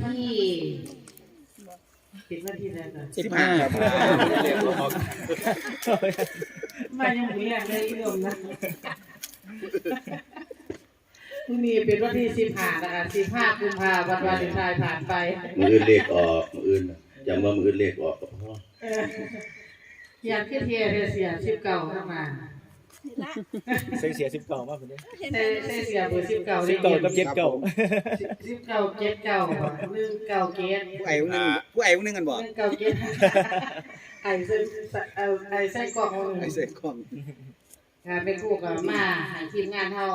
วันที่เป็นวันที่อะไรนะสิบห้าครับมายังไม่เรียกเลยอีกมนะพรุ่งนี้เป็นวันที่สิบห้านะคะสิบห้ากุมภาพันธ์วันวาเลนไทน์ผ่านไปมืออื่นเลขออกมืออื่นน่ะจำว่ามืออื่นเลขออกก็พอเอออยากขึ้นเทียร์เสียสิบเก่าเข้ามา เสียเสียสิบเก่ามากผมเนี่ยเซ่เซ่เสียเบอร์สิบเก่าสิบเก่ากับเจ็ดเก่าสิบเก่าเจ็ดเก่าหนึ่งเก่าเกตผู้ไอ้คนนึงผู้ไอ้คนนึงกันบอกหนึ่งเก่าเกตไอ้เส้นเอาไอ้ไส้กรอกเอาหไอ้นึ่งเสกของงานเป็นคู่กับมาให้ทีมงานเฮา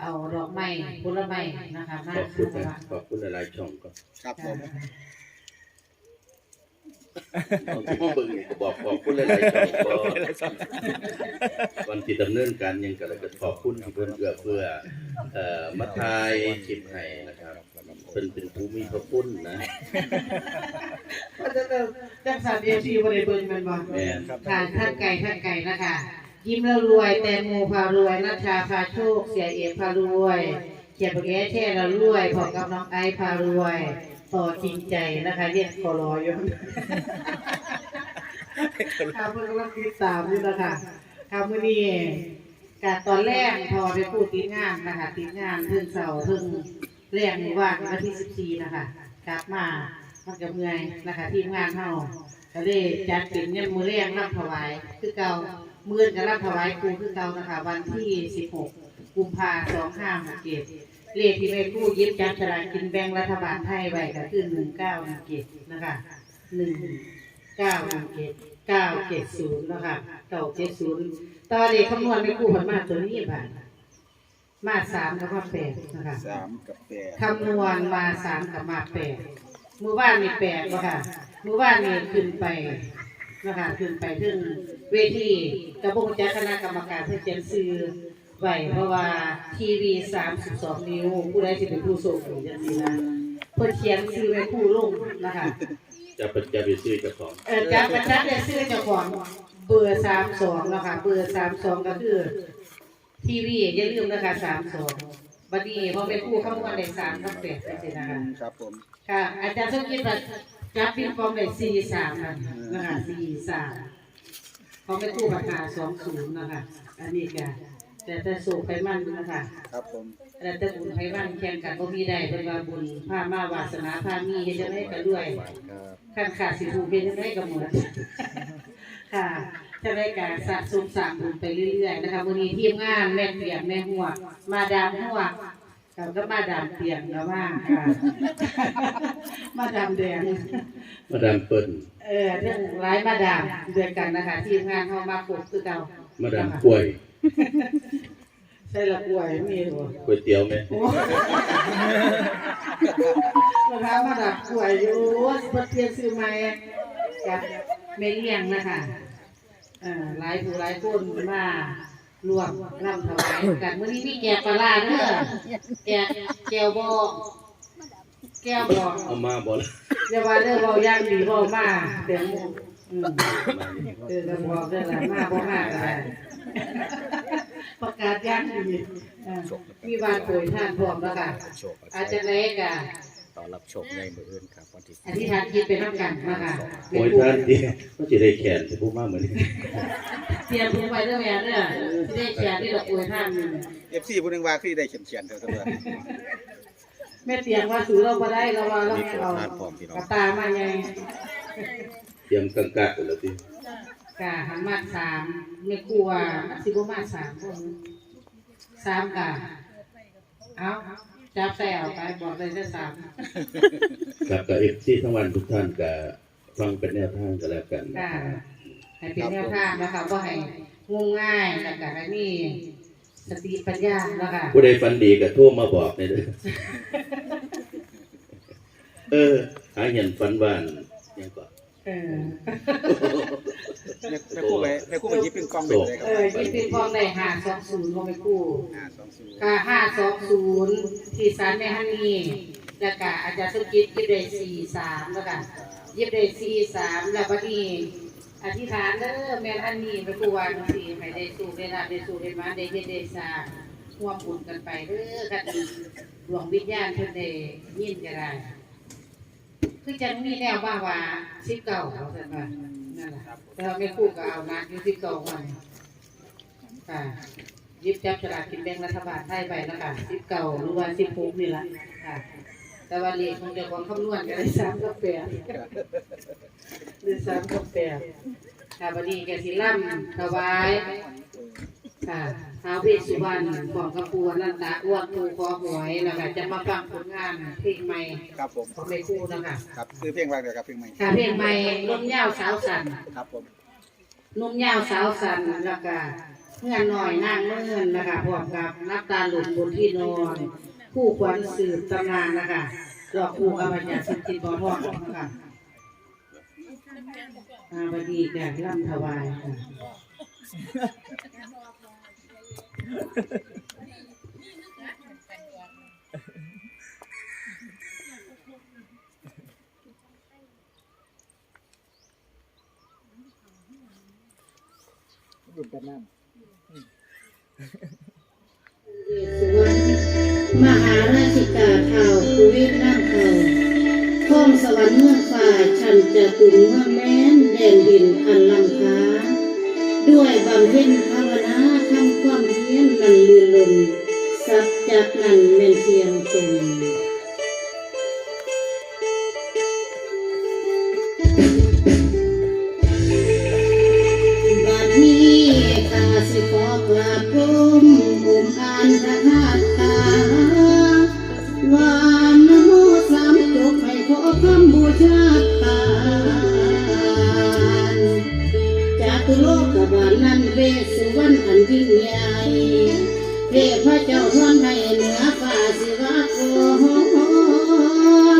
เอาดอกไม้ผลไม้นะคะมาขอบคุณนะขอบคุณหลายๆช่องก็ครับผม เอาที่เบิ่งนี่ก็บอกขอบคุณหลายๆช่องก็วันที่ดำเนินการยังก็แล้วก็ขอบคุณที่เพิ่นเอื้อเพื่อเอ่อมาทายคลิปให้นะครับเพิ่นเป็นผู้มีพระคุณนะ ก็จะเป็นจังสันเอฟซีบริเบิร์นมันบ่แม่นทานท่านไก่ท่านไก่นะคะยิ้มแล้วรวยแตงโมพารวยนัชชาพาโชค เสียเอกพารวย เขียนปากแก้แช่แล้วรวยพอกับน้องไอซ์พารวยต่ อจริงใจนะคะเรียกคอรออยู่ค่ะเพื่อนกำลังติดตามอยู่นะคะค่ะมื้อนี้กตอนแรกพอไปพูดติดงานนะคะติดงานเพิ่งเสาร์เพิ่งแรกในวันวันที่สิบสี่นะคะกลับมามันกับเมื่อยนะคะทีมงานเฮาก็เลยจัดเป็นเนี่ยมือแรกรับถวาย คือเก่ามื่อนกับรับถวายครูคือเก่านะคะ วันที่สิบหกกุมภาสองห้าหกเจ็ด เลขที่แม่ครู่ยิบจับฉลากกินแบ่งรัฐบาลไทยไว้ก็คือหนึ่งเก้าหนึ่งเจ็ดนะคะหนึ่งเก้าหนึ่งเจ็ดเก้าเจ็ดศูนย์นะคะเก้าเจ็ดศูนย์ตอนนี้คำนวณแม่ครู่ผลมาตัวนี้บ่ามาสามกับมาแปดนะคะสามกับแปดคำนวณมาสามกับมาแปดมือว่านมีแปดบ่ค่ะมือว่านนี่ขึ้นไปนะคะขึ้นไปถึงเวทีกระบงจัดคณะกรรมการเพื่อเขียนซื้อ ไว้เพราะว่าทีวีสามสิบสองนิ้ว ผู้ใดสิเป็นผู้ส่งอยู่อย่างนี้นะเพื่อเขียนซื้อไว้ผู้ลงนะคะจะเป็นจะไปซื้อเจ้าของเออจับประจัดได้ซื้อเจ้าของเบอร์สามสองนะคะเบอร์สามสองก็คือทีวีอย่าลืมนะคะสามสองบัดนี้พอเป็นผู้คำนวณได้สามกับแปดไปสินะคะครับผมค่ะ อาจารย์สมคิดว่าจับปิงปองได้สี่สามนะคะสี่สามเขาไปคู่ปากกาสองศูนย์นะคะอันนี้ก็ แต่แต่สูบไขมันนะคะครับผมแต่แต่บุญไขมันแข่งกันบ่มีได้เป็นว่าบุญพามาวาสนาพามีเฮ็ดจังไดก็ด้วยครับขั้นขาดสิถูกเฮ็ดจังไดก็หมดค่ะจะได้การสะสมสร้างบุญไปเรื่อยๆนะคะวันนี้ทีมงานแม่เปียกแม่หัวกมาดามหัวกเราก็มาดามเปียกแล้วว่าค่ะมาดามแดงมาดามเปิ้ลเออเรื่องร้ายมาดามด้วยกันนะคะทีมงานเขามาปลุกคือเก่ามาดามกล้วย ใช่ละกล้วยมีหัวก๋วยเตี๋ยวไหมโอ้มาทำมาดักกล้วยอยู่เพื่อเตรียมซื้อใหม่กับเมเลียงนะคะเอ่อหลายผู้หลายคนมารวมร่ำถวายกันมื้อนี้มีแกงปลาร้าเด้อแกงแก้วบองแก้วบองเอามาบ่ล่ะเรียกว่าเรื่องเบาอย่างดีเบามาเดี๋ยวอืมมานี่ เออเราบอกได้ละมาบ่มาก็ได้ประกาศอย่างดีเออมีบานโปรยท่านพร้อมแล้วค่ะโชคอาจจะเล็กอะต้อนรับโชคในมืออื่นครับวันที่อธิษฐานจิตเป็นน้ำกันนะคะโอ้ยท่านดีก็จะได้แขนสิผู้มาเหมือนนี้เตรียมถุงไว้เรื่องแม่เนี่ยจะได้แชร์ที่เราอวยท่านนี่เอฟซีผู้นึงว่าคือได้เขียนเขียนๆเท่านั้นแม่เตรียมว่าสูเราบ่ได้เราว่าเราเอากระตามาไงเต รียมกังกะกันแล้วทีกะหันมาสามไม่กลัวมันสิบ่มาสามคนสามกะเอาจับแซวไปบอกเลยได้สามครับกับเอฟซีทั้งวันทุกท่านก็ฟังเป็นแนวทางกันแล้วกันนะค่ะครับให้เป็นแนวทางนะคะก็ให้งมง่ายแล้วก็ให้มีสติปัญญานะคะผู้ใดฝันดีก็โทรมาบอกในอยเด้อเออหาเห็นฝันบ้านยังก่อน เออแม่แม่คู่ไปแม่คู่ไปยิบปิงกองไปเลยครัเออยิบปิงปองได้ห้าสองศูนย์ลงไปกู้ห้าสองศูนย์ก็ห้าสองศูนย์ที่สารแม่ฮันนี่แล้วก็อาจารย์สุกิจยิบได้สี่สามแล้วกันยิบได้สี่สามแล้วบัดนี้อธิษฐานเด้อแม่ฮันนี่ไปกู้วันสี่ให้ได้สู้ได้รับได้สู้ได้มาได้เฮ็ดได้สร้างร่วมบุญกันไปเด้อกันดวงวิญญาณเพิ่นได้ยินก็ได้ คือจังมีแนวว่าว่าสิบเก้าเขาแต่ว่านั่นแหละแต่ว่าไม่คู่ก็เอานะอยู่สิบเก้าวันค่ะยิบจับฉลากกินแบ่งรัฐบาลไทยไปแล้วค่ะสิบเก้าหรือว่าสิบหกนี่แหละค่ะ แต่ว่าเลขของเจ้าของคำนวณก็ได้สามกับแปดได้สามกับแปดค่ะวันนี้แกสิล่ำถวาย ค่ะท้าวเวสสุวรรณของกระปูนันตะอ้วนครูคอหวยแล้วก็จะมาฟังผลงานเพลงใหม่ครับผมของแม่ครูนะคะครับคือเพลงอะไรครับเพลงใหม่ค่ะเพลงใหม่นุ่มยาวสาวสันครับผมนุ่มยาวสาวสันแล้วก็เงื่อนหน่อยนางเมื่อนนะคะพร้อมกับนับตาหลุดบนที่นอนคู่ขวัญสืบตำนานนะคะดอกคู่กับอาจารย์สันติบอทองนะคะอาบดีแก่ล่ำถวายค่ะ เป็นน้สุวรรณมหาราชิกาเท่าภูวิทย์นั่งเทาพ้องสวรรค์เมืองฝ่าฉันจะตุนเมืองแม้นแดนดินอันลำค้า ด้วยบำเพ็ญภาวนาทำความ เพียรมันลือลมสับจจะนั้นแม่นเทียงตนบัดนี้ข้าสิขอกราบก้มอุ้มอ่านพระคาถาวานะโมสามจบให้ขอคำบูชาทานจากตุโลกบาลนั้นเวสุวรรณอันยิ่งใหญ่ เทพเจ้าทวนให้เหนือฟ้าสิวะโก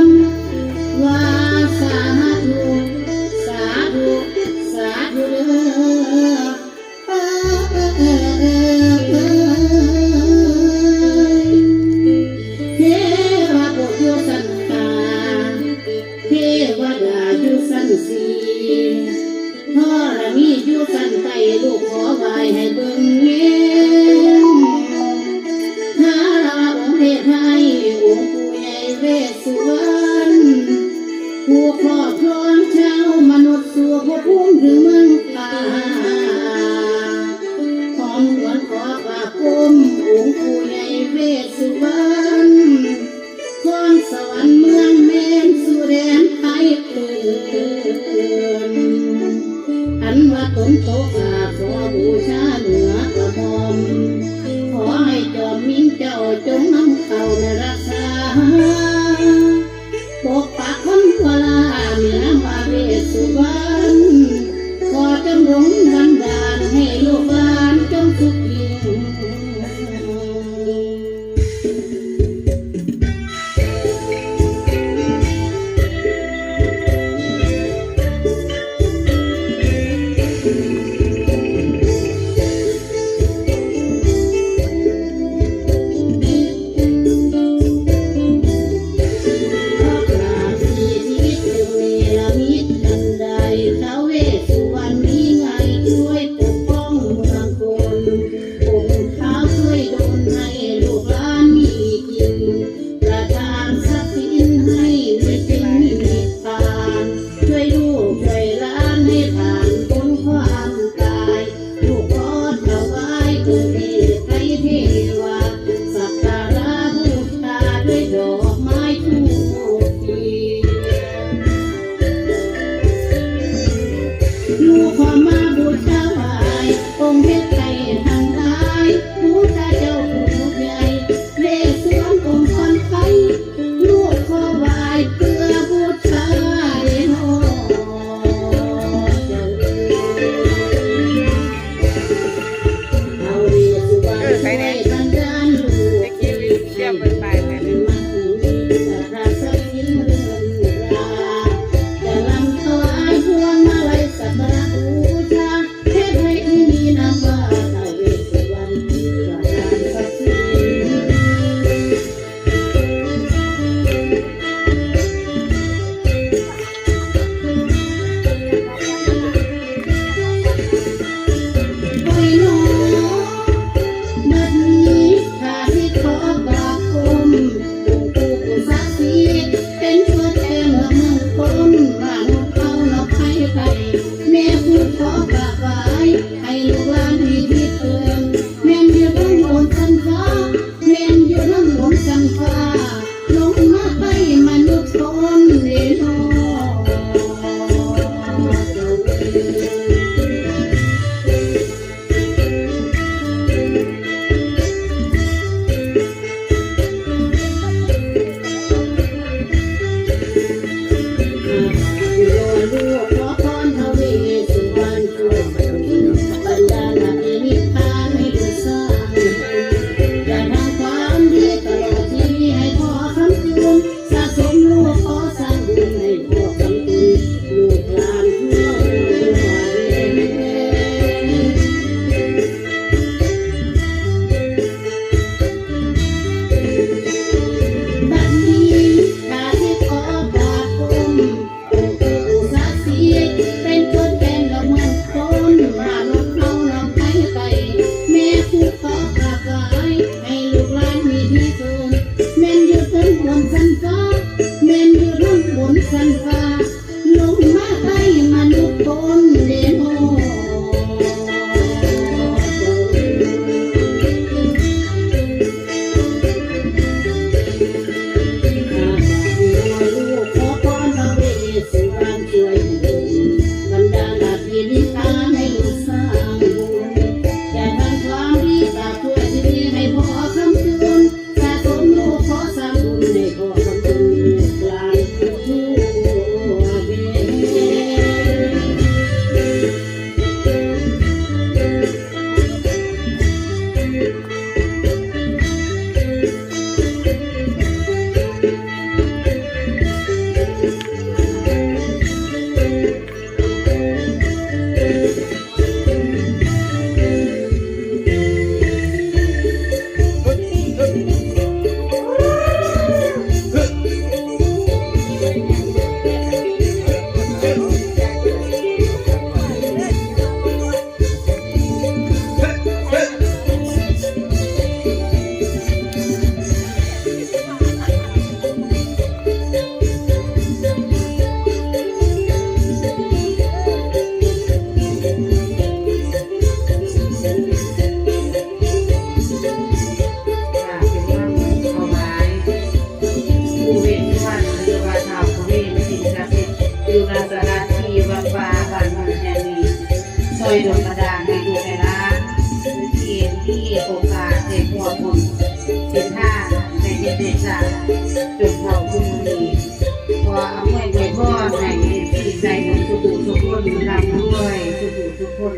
อำนวยใจพ่อใส่จิตใจของสุขุสุขนลำด้วยสุขุสุขน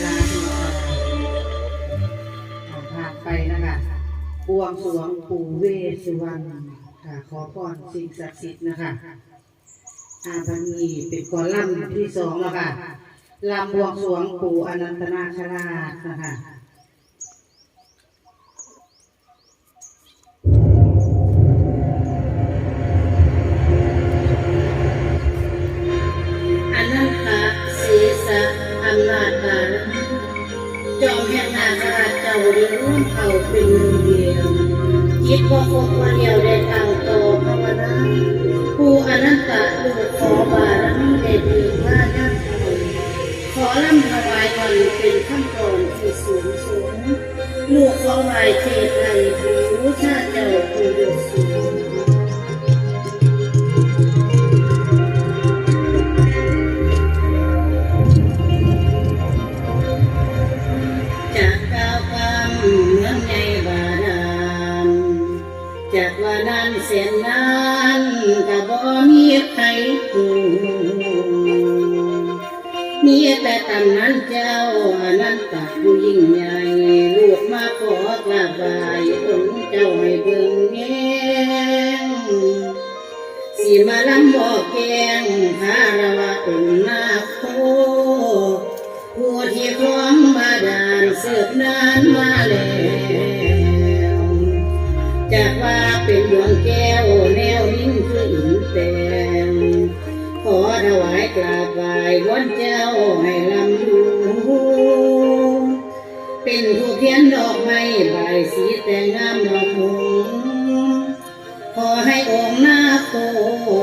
สาธุค่ผ่านไปนะคะบวงสรวงปู่เวสุวรรณค่ะขอพรสิ่งศักดิ์สิทธิ์นะคะอาบันีป็นกอลัมที่สองล้วค่ะลำบวงสรวงปู่อนันตนาคราชนะคะ จอมแห่งนาคราชเจ้าเดียวเขาเป็นเดียวจิดบ่คงมาเดียวได้เต่าโตภาวนาผู้อนันตะดูขอบารมีเด็ดดีมากนักขอลำถวายวันเป็นขั้นตอนที่สูงสูงลูกขอไหวเทพใยผู้ชาเจ้าผู้เดืสูง ยใครกูเมียแต่ตำนั้นเจ้านั้นตักผู้ยิ่งใหญ่ลูกมาขอกราบายองค์เจ้าให้เบิ่งเง่สีมาลำบอกแกงพาระวะองค์นาโคผู้ที่คล้องมาดานเสืบนานมา วอนเจ้าให้ลำดูเป็นผู้เพียนดอกไม้ใบสีแต่งามดอกหงขอให้องค์นาโค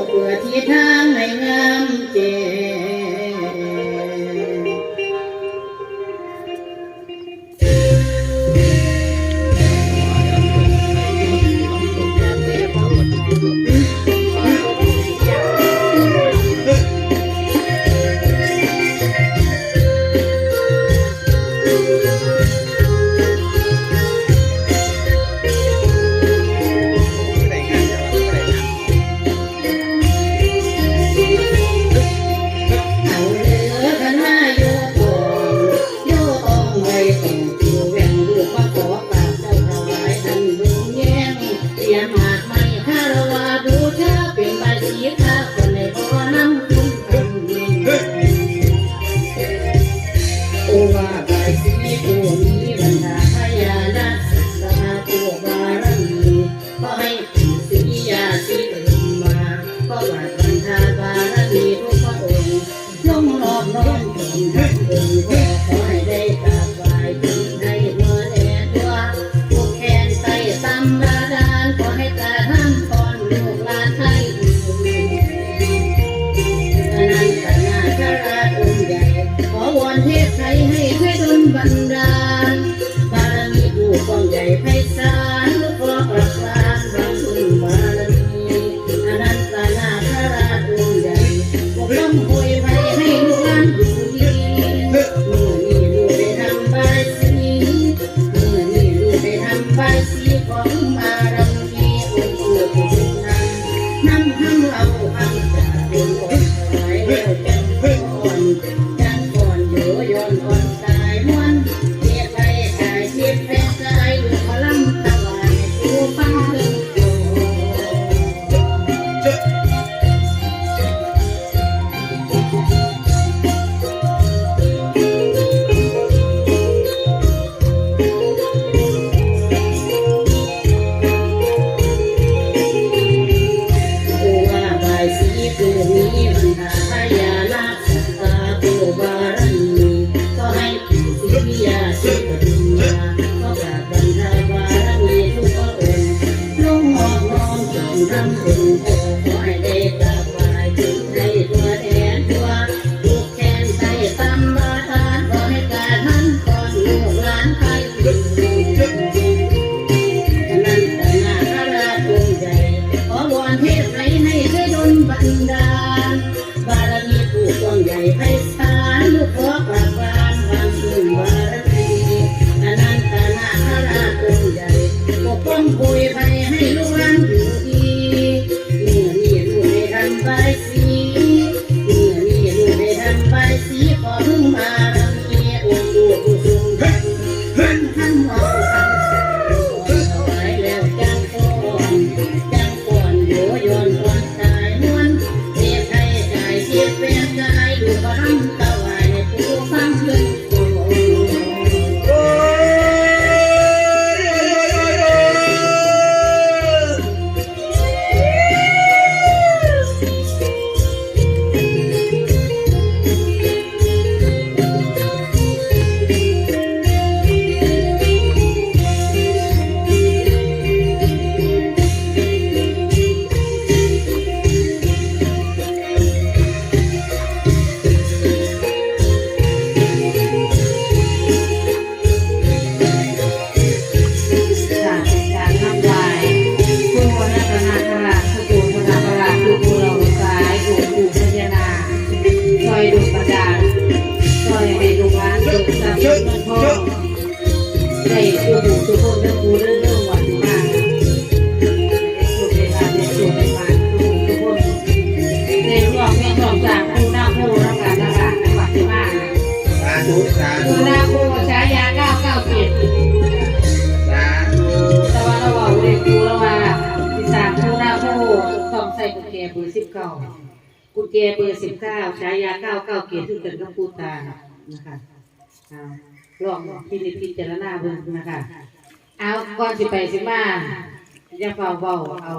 เปื่อที่ทางในงามเจ นอกจากคุณนาคูรับการตลาดในปัจจุบันสาธุสาธุคู่หน้าคูฉายา997สาธุแต่ว่าเราบอกเลยครูแล้วว่าสิสามคู่หน้าคูต้องใส่กุญแจเบอร์สิบเก้ากุญแจเบอร์สิบเก้าฉายาเก้าเก้าเกียรติที่เกิดกับปูตานะคะเอาลองพินิจพิจารณาเบิ่งนะคะ เอาก่อนสิไปสิมาอย่าเฝ้าเบาเอา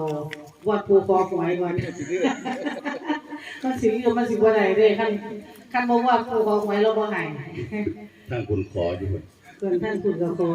วัดภูฟอกไว้ก่อนมันสิเรื่องมันสิบ่ได้เด้คันคันบ่ว่าภูฟอกไว้เราบ่ให้ท่านคุณขออยู่เพิ่นท่านคุณก็ขอ